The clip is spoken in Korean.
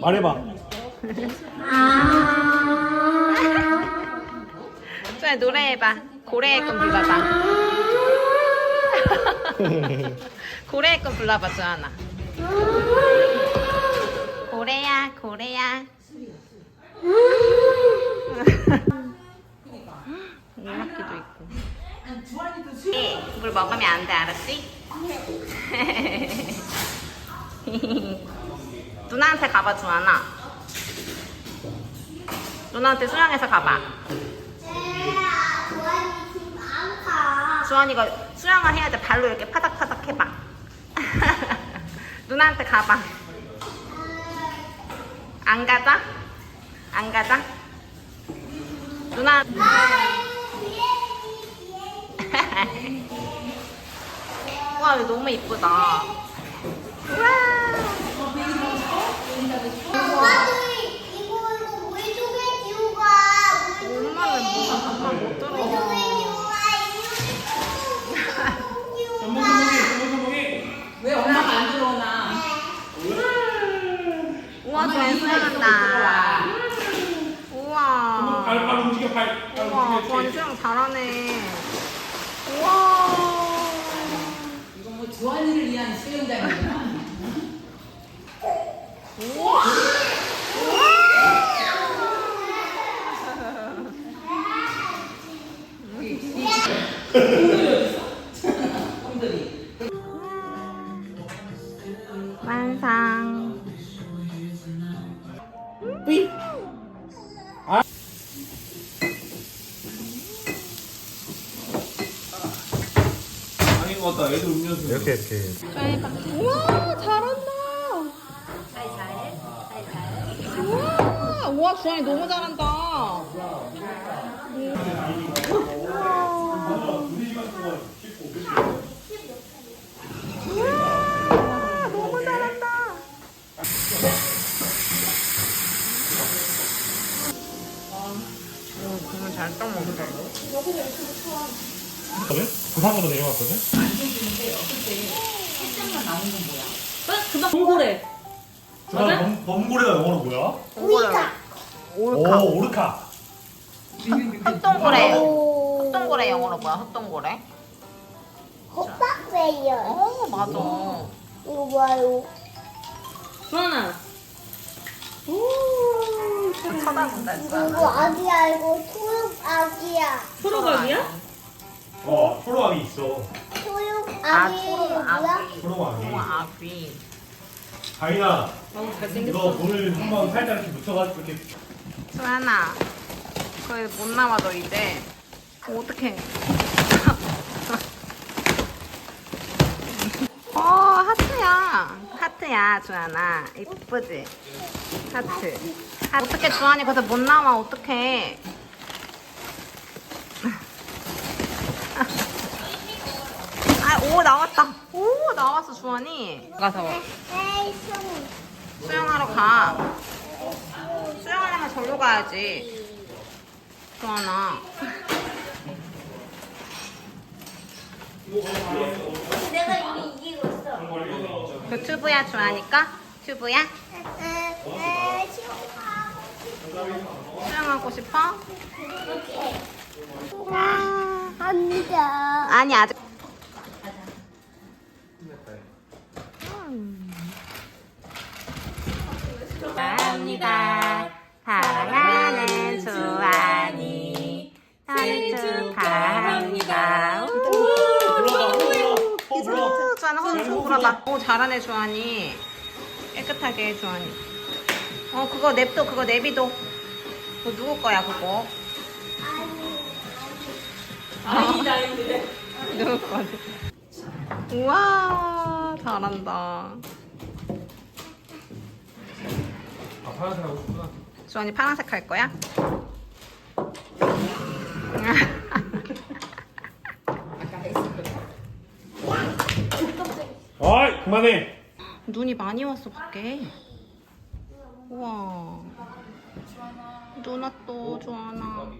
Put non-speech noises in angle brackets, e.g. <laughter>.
말해봐. 자 노래해봐. 고래의 꿈 불러봐. <laughs> 고래의 꿈 불러봐 주하나. 고래야 고래야. 음악기도 있고. 예, 물 먹으면 안 돼 알았지? <laughs> 누나한테 가봐 주하나. 누나한테 수영해서 가봐. 주원이가 수영을 해야 돼. 발로 이렇게 파닥파닥 해봐. <laughs> 누나한테 가봐. 안 가자? 안 가자? 누나. <laughs> 와, 너무 이쁘다. 와. 엄마는 뭐, 엄마 못 들어. 왜 엄마가 안 들어오나? 우와, 잘 수영한다. 우와. 발. 발 우와, 움직여. 주원 수영 잘하네. 우와. 이거 뭐 주환이를 위한 수영장이구나. 놈들이. 완성. 아닌 것 같다. 애들 음료수. 이렇게, 이렇게. 우와, 잘한다. 우와, 우와, 주원이 너무 잘한다. 우와, 너무 잘한다. 오, 정말 잘떡 먹는다. 거든? 부산으로 내려갔거든? 동고래. 부산 범, 범고래가 영어로 뭐야? 오르카. 오르카. 오, 오르카. 흑동고래. 흑동고래 영어로 뭐야? 흑동고래? 호박왜요? 어, 맞아. 이거 봐요. 주하나. 쳐다본다, 이거 아기야, 이거 초록 아기야. 초록아기야? 어, 초록아기 있어. 초록 아, 아기 초록 뭐야? 초록아기. 우와, 아귀. 다인아, 너무 너 잘생겼어. 돈을 한번 살짝 이렇게 묻혀가지고 이렇게. 수아나, 거의 못 나와, 너 이제. 어, 어떡해. <laughs> 어, 하트야. 하트야, 주하나. 이쁘지? 하트. 아, 어떡해, 주한이 거기서 못 나와, 어떡해. 오, 나왔다. 오, 나왔어, 주한이. 가서. 수영하러 가. 수영하려면 절로 가야지. 주한아. 내가 이미 이기고 있어. 그 튜브야, 주하니까? 튜브야? 수영하고 싶어? 와. 합니다. 아니, 아직. 불어봐. 오 잘하네 주한이. 깨끗하게 해 주한이. 어 그거 냅둬 그거 내비둬. 그거 누구 거야 그거? 아니다, 이래. 누구 거야? 우와 잘한다. 아, 파란색 하고 싶구나. 주한이 파란색 할 거야? 그만해. 눈이 많이 왔어 밖에. 우와. 누나 또 주하나.